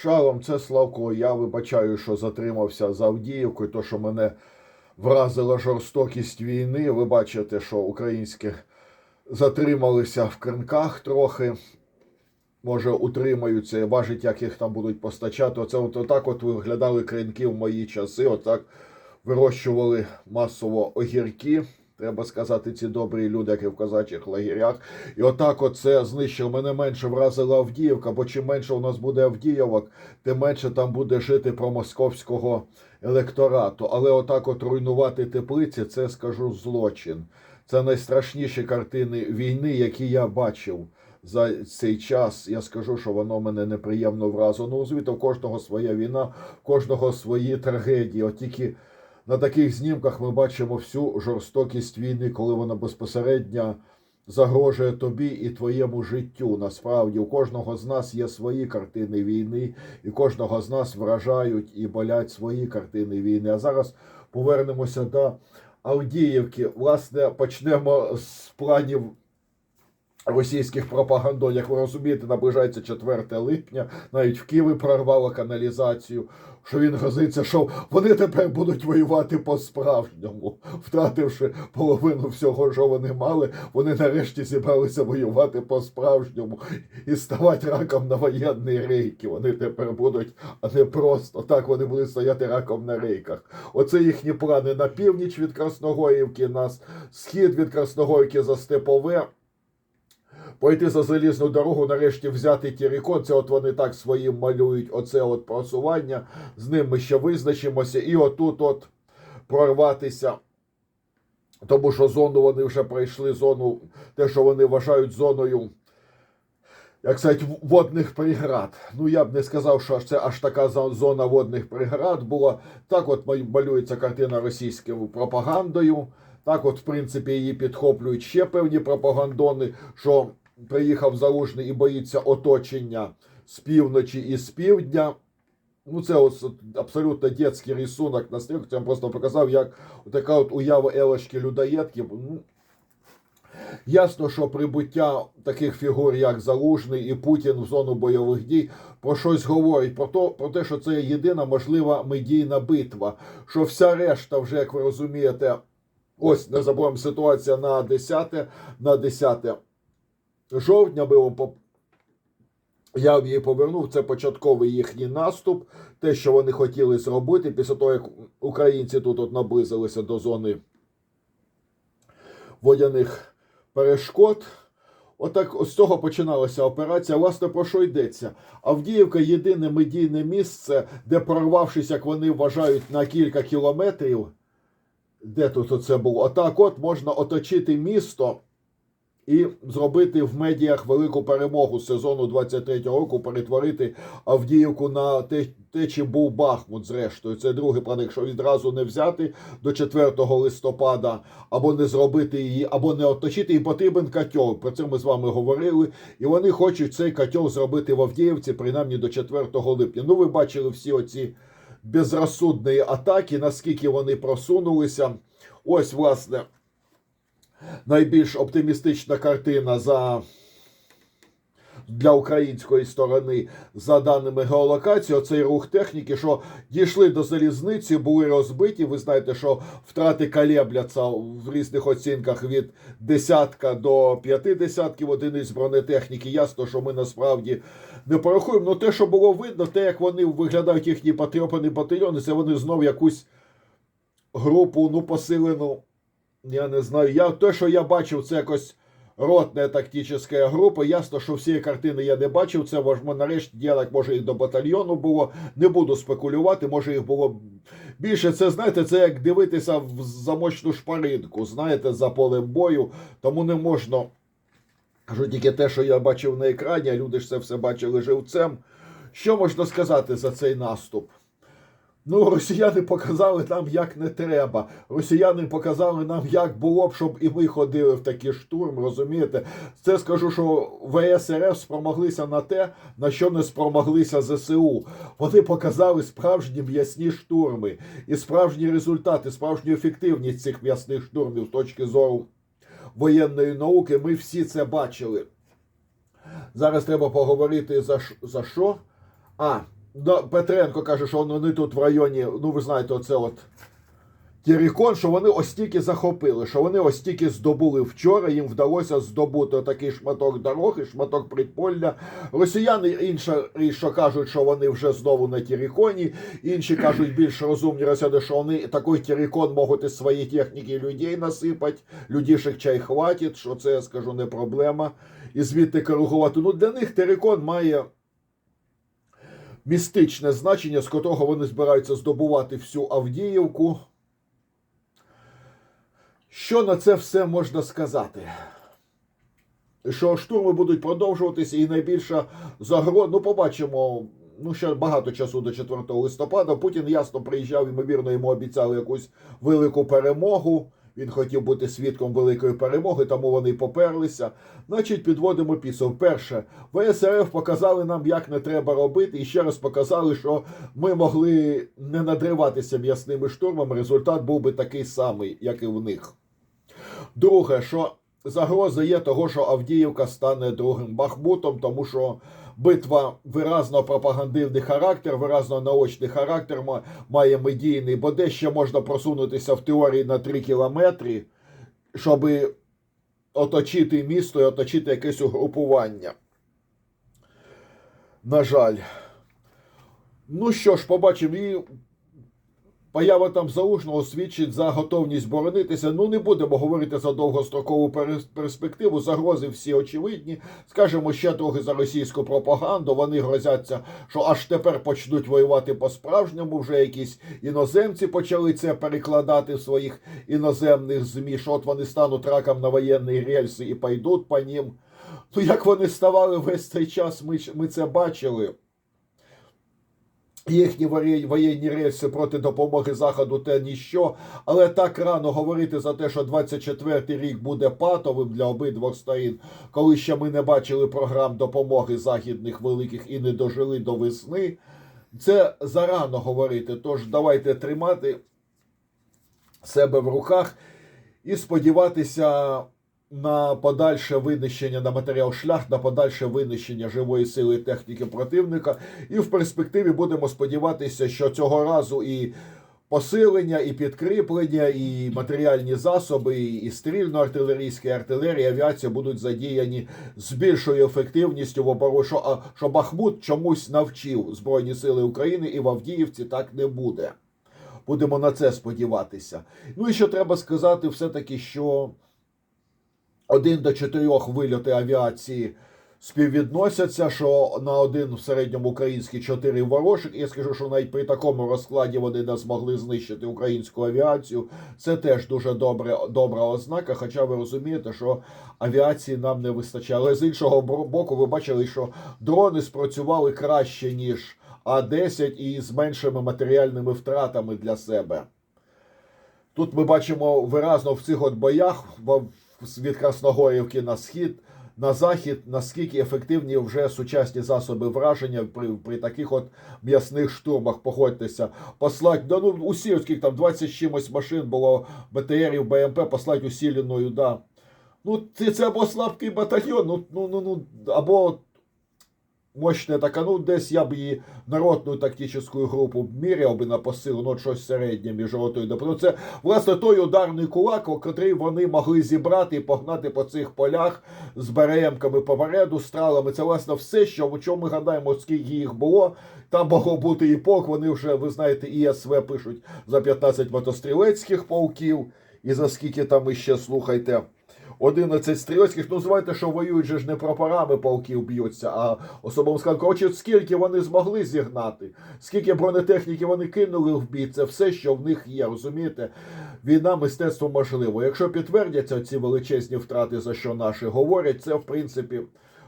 Шалом, це Славко. Я вибачаю, що затримався за Авдіївкою, то що мене вразила жорстокість війни. Ви бачите, що українські затрималися в кринках трохи. Може, утримаються, бачить, як їх там будуть постачати. Оце от отак от виглядали кринки в мої часи. Отак вирощували масово огірки. Треба сказати, ці добрі люди, які в казачих лагерях. І отак от це знищило. Мене менше вразила Авдіївка, бо чим менше у нас буде Авдіївок, тим менше там буде жити промосковського електорату. Але отак от руйнувати теплиці, це скажу злочин. Це найстрашніші картини війни, які я бачив за цей час. Я скажу, що воно мене неприємно вразило. Ну, звідти, у кожного своя війна, у кожного свої трагедії. От тільки на таких знімках ми бачимо всю жорстокість війни, коли вона безпосередньо загрожує тобі і твоєму життю. Насправді, у кожного з нас є свої картини війни, і кожного з нас вражають і болять свої картини війни. А зараз повернемося до Авдіївки. Власне, почнемо з планів. Російських пропагандон, як ви розумієте, наближається 4 липня, навіть в Києві прорвало каналізацію, що він грозиться, що вони тепер будуть воювати по-справжньому, втративши половину всього, що вони мали, вони нарешті зібралися воювати по-справжньому і ставати раком на воєнні рейки. Вони тепер будуть, а не просто так вони будуть стояти раком на рейках. Оце їхні плани. На північ від Красногорівки, на схід від Красногорівки за Степове пойти за залізну дорогу, нарешті взяти Тірікон. Це от вони так своїм малюють оце от просування. З ним ми ще визначимося. І отут от прорватися. Тому що зону вони вже пройшли, зону, те, що вони вважають зоною, як сказати, водних преград. Ну, я б не сказав, що це аж така зона водних преград була. Так от малюється картина російською пропагандою. Так, от, в принципі, її підхоплюють ще певні пропагандони, що приїхав залужний і боїться оточення з півночі і з півдня. Ну, це ось абсолютно дитячий рисунок на стрілку. Я просто показав, як така от уява Елочки людоєдки. Ну, Ясно, що прибуття таких фігур, як Залужний і Путін в зону бойових дій, про щось говорить, про, то, про те, що це єдина можлива медійна битва. Що вся решта, вже, як ви розумієте, ось не забуваємо ситуація на 10, на 10 жовтня ми вам поп- я її повернув. Це початковий їхній наступ. Те, що вони хотіли зробити після того, як українці тут от наблизилися до зони водяних перешкод. Отак з цього починалася операція. Власне, про що йдеться? Авдіївка єдине медійне місце, де прорвавшись, як вони вважають, на кілька кілометрів. Де тут оце було? Отак от можна оточити місто і зробити в медіях велику перемогу сезону 23-го року, перетворити Авдіївку на те, те, чим був Бахмут, зрештою. Це другий план, якщо відразу не взяти до 4 листопада, або не зробити її, або не оточити, і потрібен котел. Про це ми з вами говорили. І вони хочуть цей котел зробити в Авдіївці, принаймні до 4 липня. Ну, ви бачили всі оці безрозсудні атаки, наскільки вони просунулися. Ось, власне найбільш оптимістична картина за для української сторони, за даними геолокації, оцей рух техніки, що дійшли до залізниці, були розбиті. Ви знаєте, що втрати калебляться в різних оцінках від десятка до п'яти десятків одиниць бронетехніки. Ясно, що ми насправді не порахуємо. Ну те, що було видно, те, як вони виглядають їхні потрьопані батальйони, це вони знов якусь групу, ну, посилену. Я не знаю. Я, те, що я бачив, це якось ротна тактична група. Ясно, що всієї картини я не бачив. Це нарешті діалог, може, і до батальйону було. Не буду спекулювати, може їх було більше. Це знаєте, це як дивитися в замочну шпаринку, знаєте, за полем бою. Тому не можна. Кажу тільки те, що я бачив на екрані, а люди ж це все бачили живцем. Що можна сказати за цей наступ? Ну, росіяни показали нам, як не треба. Росіяни показали нам, як було б, щоб і ми ходили в такий штурм, розумієте? Це скажу, що ВСРФ спромоглися на те, на що не спромоглися ЗСУ. Вони показали справжні м'ясні штурми і справжні результати, справжню ефективність цих м'ясних штурмів з точки зору воєнної науки. Ми всі це бачили. Зараз треба поговорити за, за що? А, да, Петренко каже, що вони тут в районі, ну ви знаєте, оце от Тірікон, що вони ось тільки захопили, що вони ось тільки здобули вчора, їм вдалося здобути такий шматок дороги, шматок підполля. Росіяни інша річ, що кажуть, що вони вже знову на Тіріконі. Інші кажуть, більш розумні росіяни, що вони такий Тірікон можуть із своєї техніки людей насипати, людішек чай хватить, що це, я скажу, не проблема. І звідти коригувати. Ну, для них Терикон має містичне значення, з котрого вони збираються здобувати всю Авдіївку. Що на це все можна сказати? Що штурми будуть продовжуватися, і найбільша загроза, ну побачимо. Ну, ще багато часу до 4 листопада. Путін ясно приїжджав, ймовірно, йому обіцяли якусь велику перемогу. Він хотів бути свідком великої перемоги, тому вони поперлися. Значить, підводимо підсумок. Перше, ВСРФ показали нам, як не треба робити, і ще раз показали, що ми могли не надриватися м'ясними штурмами. Результат був би такий самий, як і в них. Друге, що загроза є того, що Авдіївка стане другим Бахмутом, тому що битва виразно пропагандивний характер, виразно наочний характер має медійний, бо де ще можна просунутися в теорії на 3 кілометри, щоб оточити місто і оточити якесь угрупування. На жаль. Ну що ж, побачимо. І Поява там залужного свідчить за готовність боронитися. Ну не будемо говорити за довгострокову перспективу. Загрози всі очевидні. Скажемо ще трохи за російську пропаганду. Вони грозяться, що аж тепер почнуть воювати по-справжньому. Вже якісь іноземці почали це перекладати в своїх іноземних змі. Що от вони стануть раком на воєнні рельси і пойдуть по ним. Ну як вони ставали весь цей час, ми, ми це бачили їхні воєнні рельси проти допомоги Заходу те ніщо. Але так рано говорити за те, що 24-й рік буде патовим для обидвох сторін, коли ще ми не бачили програм допомоги західних великих і не дожили до весни. Це зарано говорити. Тож давайте тримати себе в руках і сподіватися на подальше винищення на матеріал шлях, на подальше винищення живої сили і техніки противника. І в перспективі будемо сподіватися, що цього разу і посилення, і підкріплення, і матеріальні засоби, і стрільно-артилерійська і артилерія, і авіація будуть задіяні з більшою ефективністю в обороні. Що, а, що Бахмут чомусь навчив Збройні Сили України, і в Авдіївці так не буде. Будемо на це сподіватися. Ну і що треба сказати, все-таки, що один до чотирьох вильоти авіації співвідносяться, що на один в середньому український чотири ворожих. Я скажу, що навіть при такому розкладі вони не змогли знищити українську авіацію. Це теж дуже добре, добра ознака. Хоча ви розумієте, що авіації нам не вистачає. Але з іншого боку, ви бачили, що дрони спрацювали краще, ніж А-10 і з меншими матеріальними втратами для себе. Тут ми бачимо виразно в цих от боях від Красногорівки на схід, на захід, наскільки ефективні вже сучасні засоби враження при, при таких от м'ясних штурмах. Погодьтеся, послать, да ну усі, оскільки там 20 чимось машин було БТРів, БМП, послать усіленою, да. Ну, це, це або слабкий батальйон, ну, ну, ну, ну або мощна така, ну десь я б її народну тактичну групу міряв би на посилу, ну щось середнє між ротою до Ну, Це власне той ударний кулак, котрий вони могли зібрати і погнати по цих полях з БРМками попереду, стралами. Це власне все, що в чому ми гадаємо, скільки їх було. Там могло бути і полк. Вони вже, ви знаєте, ІСВ пишуть за 15 мотострілецьких полків, і за скільки там іще слухайте. 11 стрілецьких, ну звайте, що воюють же ж не прапорами полків б'ються, а особовим складом. Коротше, скільки вони змогли зігнати, скільки бронетехніки вони кинули в бій, це все, що в них є. Розумієте? Війна мистецтво можливо. Якщо підтвердяться ці величезні втрати, за що наші говорять, це в принципі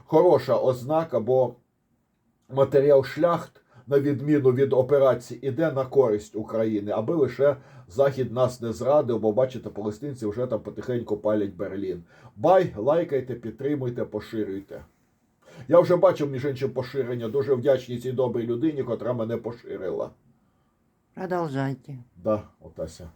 хороша ознака, бо матеріал шляхт. На відміну від операції, іде на користь України, аби лише Захід нас не зрадив, бо бачите, палестинці вже там потихеньку палять Берлін. Бай, лайкайте, підтримуйте, поширюйте. Я вже бачив між іншим поширення. Дуже вдячний цій добрій людині, котра мене поширила. Продовжайте. Да, Отася.